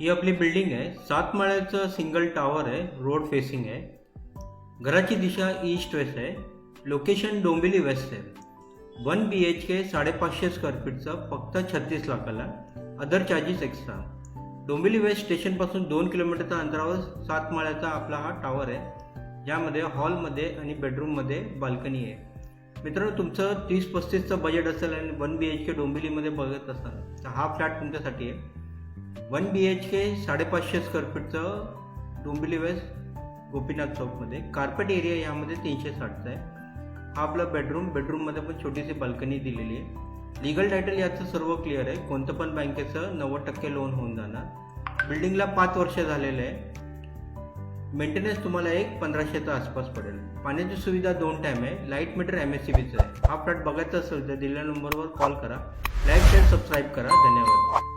ही आपली बिल्डिंग आहे. सात माळ्याचं सिंगल टॉवर आहे रोड फेसिंग आहे. घराची दिशा ईस्ट वेस्ट आहे. लोकेशन डोंबिवली वेस्ट आहे. वन बी एच के साडेपाचशे स्क्वेअर फीटचं फक्त छत्तीस लाखाला. Other charges extra Dombivli west स्टेशनपासून दोन किलोमीटरच्या अंतरावर सात माळ्याचा आपला हा टॉवर आहे. ज्यामध्ये हॉलमध्ये आणि बेडरूममध्ये बाल्कनी आहे. मित्रांनो तुमचं तीस पस्तीसचं बजेट असेल आणि वन बी एच के डोंबिवलीमध्ये बघत असाल तर हा फ्लॅट तुमच्यासाठी आहे. वन बी एच के साडेपाचशे स्क्वेअर फीटचं डोंबिवली वेस्ट गोपीनाथ चौकमध्ये. कार्पेट एरिया यामध्ये तीनशे साठचा आहे. हा आपला बेडरूम बेडरूममध्ये पण छोटीशी बाल्कनी दिलेली आहे. लिगल टायटल याचं सर्व क्लिअर आहे. कोणतं पण बँकेचं नव्वद टक्के लोन होऊन जाणार. बिल्डिंगला पाच वर्ष झालेलं आहे. मेंटेनन्स तुम्हाला एक पंधराशेच्या आसपास पडेल. पाण्याची सुविधा दोन टाईम आहे. Light meter M S C बीचं आहे. हा फ्लॅट बघायचा असेल तर दिलेल्या नंबरवर कॉल करा. लाईक शेअर सबस्क्राईब करा. धन्यवाद.